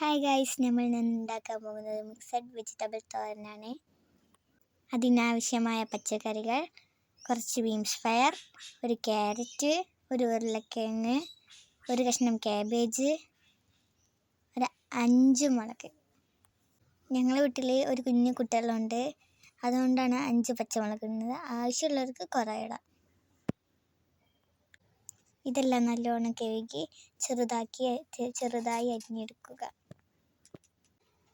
Hi guys നമ്മൾ ഇന്ന് ഉണ്ടാക്കാൻ പോകുന്നത് മിക്സഡ് വെജിറ്റബിൾ തോരനാണ് അതിനാവശ്യമായ പച്ചക്കറികൾ കുറച്ച് ബീൻസ് ഫയർ ഒരു ക്യാരറ്റ് ഒരു ഉരുളക്കിഴങ്ങ് ഒരു കഷ്ണം ക്യാബേജ് ഒരു അഞ്ച് മുളക്. ഞങ്ങളുടെ വീട്ടിൽ ഒരു കുഞ്ഞു കുട്ടികളുണ്ട്. അതുകൊണ്ടാണ് അഞ്ച് പച്ചമുളക് ഇടുന്നത്. ആവശ്യമുള്ളവർക്ക് കുറേ ഇടാം. ഇതെല്ലാം നല്ലോണം കഴുകി ചെറുതാക്കി ചെറുതായി അരിഞ്ഞെടുക്കുക.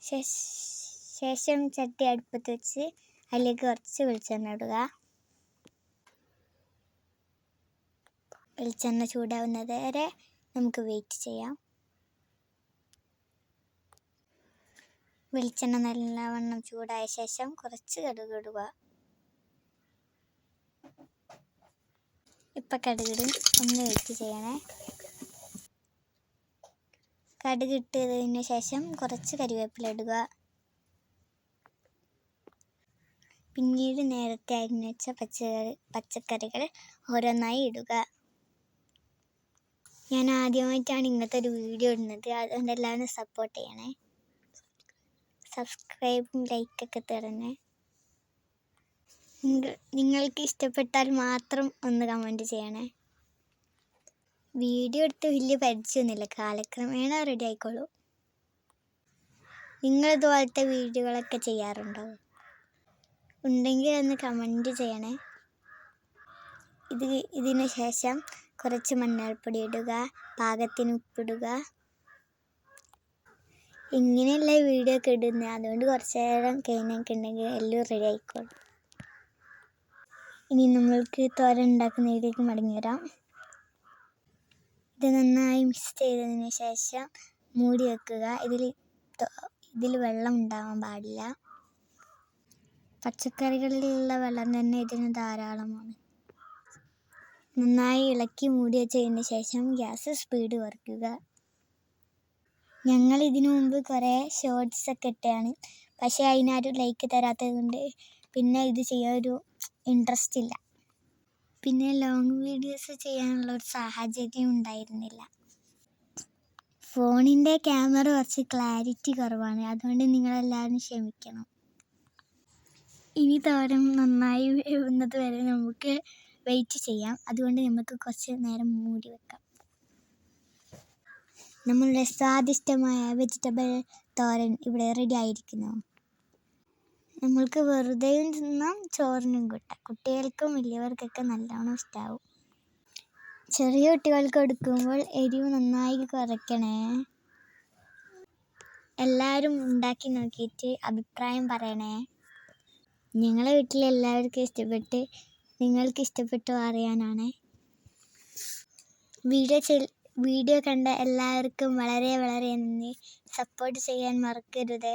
ശേഷ- ചട്ടി അടുപ്പത്ത് വെച്ച് അതിലേക്ക് കുറച്ച് വെളിച്ചെണ്ണ ഇടുക. വെളിച്ചെണ്ണ ചൂടാവുന്നത് വരെ നമുക്ക് വെയിറ്റ് ചെയ്യാം. വെളിച്ചെണ്ണ നല്ലവണ്ണം ചൂടായ ശേഷം കുറച്ച് കടുക് ഇടുക. ഇപ്പം കടുകിടും ഒന്ന് വെയിറ്റ് ചെയ്യണേ. കടുക് ഇട്ടതിന് ശേഷം കുറച്ച് കരിവേപ്പില ഇടുക. പിന്നീട് നേരത്തെ അരിഞ്ഞു വെച്ച പച്ചക്കറി പച്ചക്കറികൾ ഓരോന്നായി ഇടുക. ഞാൻ ആദ്യമായിട്ടാണ് ഇങ്ങനത്തെ ഒരു വീഡിയോ ഇടുന്നത്. അതുകൊണ്ട് എല്ലാവരും സപ്പോർട്ട് ചെയ്യണേ. സബ്സ്ക്രൈബും ലൈക്കൊക്കെ തരണേ. നിങ്ങൾക്ക് ഇഷ്ടപ്പെട്ടാൽ മാത്രം ഒന്ന് കമന്റ് ചെയ്യണേ. വീഡിയോ എടുത്ത് വലിയ പരിചയമൊന്നുമില്ല. കാലക്രമേണ റെഡി ആയിക്കോളൂ. നിങ്ങൾ ഇതുപോലത്തെ വീഡിയോകളൊക്കെ ചെയ്യാറുണ്ടോ? ഉണ്ടെങ്കിൽ ഒന്ന് കമന്റ് ചെയ്യണേ. ഇത് ഇതിന് ശേഷം കുറച്ച് മഞ്ഞൾപ്പൊടി ഇടുക പാകത്തിന് ഉപ്പിടുക. ഇങ്ങനെയല്ല വീഡിയോ ഒക്കെ ഇടുന്നത് അതുകൊണ്ട് കുറച്ച് നേരം കഴിഞ്ഞൊക്കെ ഉണ്ടെങ്കിൽ എല്ലാം റെഡി ആയിക്കോളും. ഇനി നമ്മൾക്ക് തോരൻ ഉണ്ടാക്കുന്നതിലേക്ക് മടങ്ങി വരാം. ഇത് നന്നായി മിക്സ് ചെയ്തതിന് ശേഷം മൂടി വെക്കുക. ഇതിൽ ഇതിൽ വെള്ളം ഉണ്ടാവാൻ പാടില്ല. പച്ചക്കറികളിലുള്ള വെള്ളം തന്നെ ഇതിന് ധാരാളമാണ്. നന്നായി ഇളക്കി മൂടി വെച്ചതിന് ശേഷം ഗ്യാസ് സ്പീഡ് കുറയ്ക്കുക. ഞങ്ങൾ ഇതിനു മുമ്പ് കുറേ ഷോർട്സ് ഒക്കെ ഇട്ടാണ്. പക്ഷേ അതിനാരും ലൈക്ക് തരാത്തത് കൊണ്ട് പിന്നെ ഇത് ചെയ്യാൻ ഒരു ഇൻട്രസ്റ്റ് ഇല്ല. പിന്നെ ലോങ് വീഡിയോസ് ചെയ്യാനുള്ള ഒരു സാഹചര്യം ഉണ്ടായിരുന്നില്ല. ഫോണിന്റെ ക്യാമറ കുറച്ച് ക്ലാരിറ്റി കുറവാണ്. അതുകൊണ്ട് നിങ്ങളെല്ലാവരും ക്ഷമിക്കണം. ഇനി തോരൻ നന്നായി വേവുന്നത് വരെ നമുക്ക് വെയിറ്റ് ചെയ്യാം. അതുകൊണ്ട് നമുക്ക് കുറച്ച് നേരം മൂടി വെക്കാം. നമ്മളുടെ സ്വാദിഷ്ടമായ വെജിറ്റബിൾ തോരൻ ഇവിടെ റെഡി ആയിരിക്കുന്നു. നമ്മൾക്ക് വെറുതെയും തിന്നാം ചോറിനും കൂട്ടാം. കുട്ടികൾക്കും വലിയവർക്കൊക്കെ നല്ലോണം ഇഷ്ടാവും. ചെറിയ കുട്ടികൾക്ക് എടുക്കുമ്പോൾ എരിവ് നന്നായി കുറയ്ക്കണേ. എല്ലാവരും ഉണ്ടാക്കി നോക്കിയിട്ട് അഭിപ്രായം പറയണേ. ഞങ്ങളെ വീട്ടിൽ എല്ലാവർക്കും ഇഷ്ടപ്പെട്ട് നിങ്ങൾക്ക് ഇഷ്ടപ്പെട്ടു അറിയാനാണ്. വീഡിയോ വീഡിയോ കണ്ട എല്ലാവർക്കും വളരെ വളരെ നന്ദി. സപ്പോർട്ട് ചെയ്യാൻ മറക്കരുത്.